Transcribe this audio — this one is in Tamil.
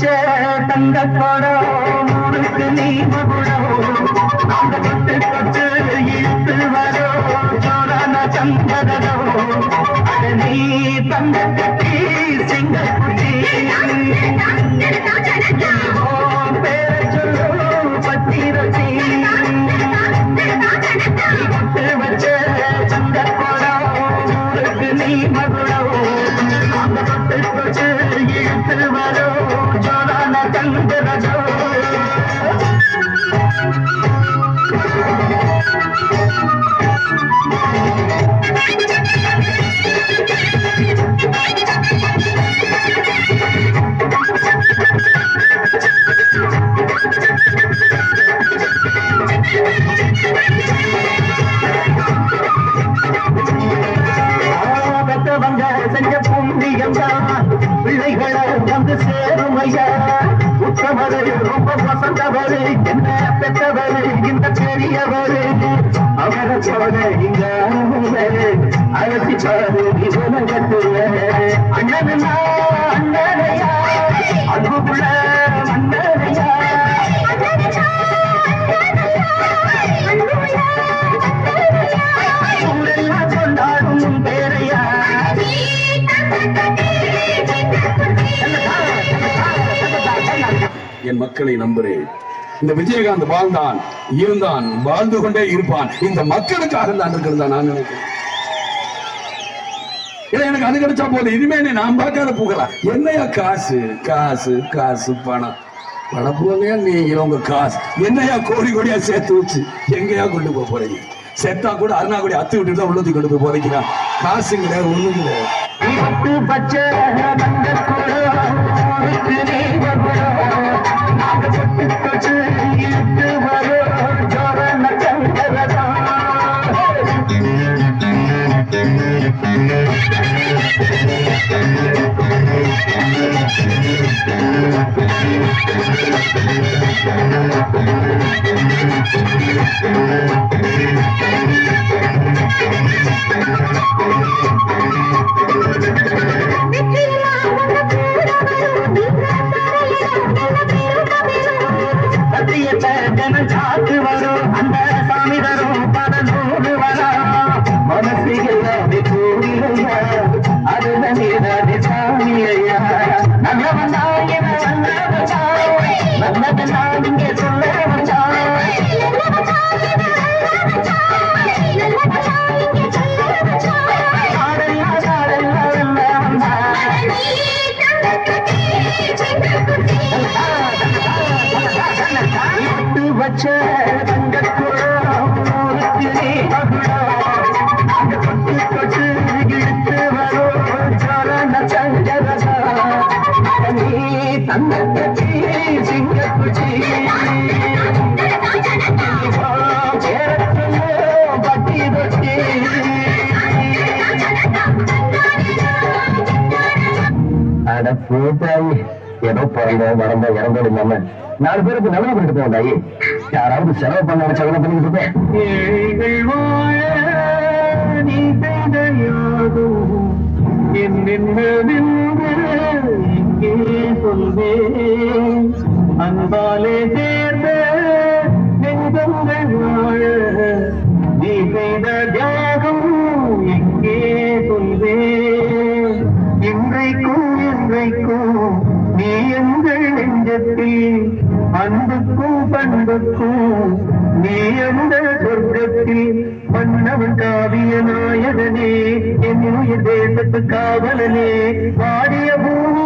వచ్చే తంగత్వరో ముడుకు నీ మగుడవు. కొట్టుకొచ్చు ఇస్తువరో చూడన చందరవు నీ తంగట్టి సింగపుజీ వచ్చే చందరో ముడుకు నీ మగుడవు కొట్టుకొచ్చు செஞ்ச புண்ணியம் தான். பிள்ளைகளை வந்து சேரும் ஐயா. உத்தமரு ரொம்ப வசந்தவரு என்ன பெற்றவரு இந்த பெரியவரு அவரை போல இங்க அழைச்சி பாரு அண்ணன் உலகத்துல என் மக்களை நம்புறேன். இந்த விஜயகாந்த் வாழ்ந்தான் இருந்தான் வாழ்ந்து கொண்டே இருப்பான். இந்த மக்களுக்காக தான் இருக்கிறதா நான் நினைக்கிறேன். எனக்கு அது கிடைச்சா போதும். இனிமே நான் பார்க்காத போகலாம் என்னையா காசு? காசு காசு பணம். பணம் போகையா நீங்க உங்க காசு. என்னையா கோடி கோடியா சேர்த்து வச்சு எங்கேயா கொண்டு போக போறீங்க? செத்தா கூட அருணா கூட அத்து விட்டு தான் உள்ளத்துக்கு கொண்டு போய் போறீங்களா காசு கிடையாது ஒண்ணும் கிடையாது. சத்தியத்தை ஜனம் சாத்து வரும் அந்த சாமி தரும் பல நூறு வரும் மனசு அட போட்டாயி ஏதோ பிறந்தோம் வளர்ந்தோம் இறந்தோம் இல்லாம நாலு பேருக்கு நல்லது பண்ணிட்டு போதாயி யாராவது செலவு பண்ண செலவு பண்ணிட்டு இருப்பேன் அன்பாலே நெஞ்சத்தில் அன்புக்கும் பண்புக்கும் நீ அந்த சொர்க்கத்தில் மன்னவன் காவிய நாயகனே என் உயிர் தேசத்து காவலனே பாடிய பூமியில்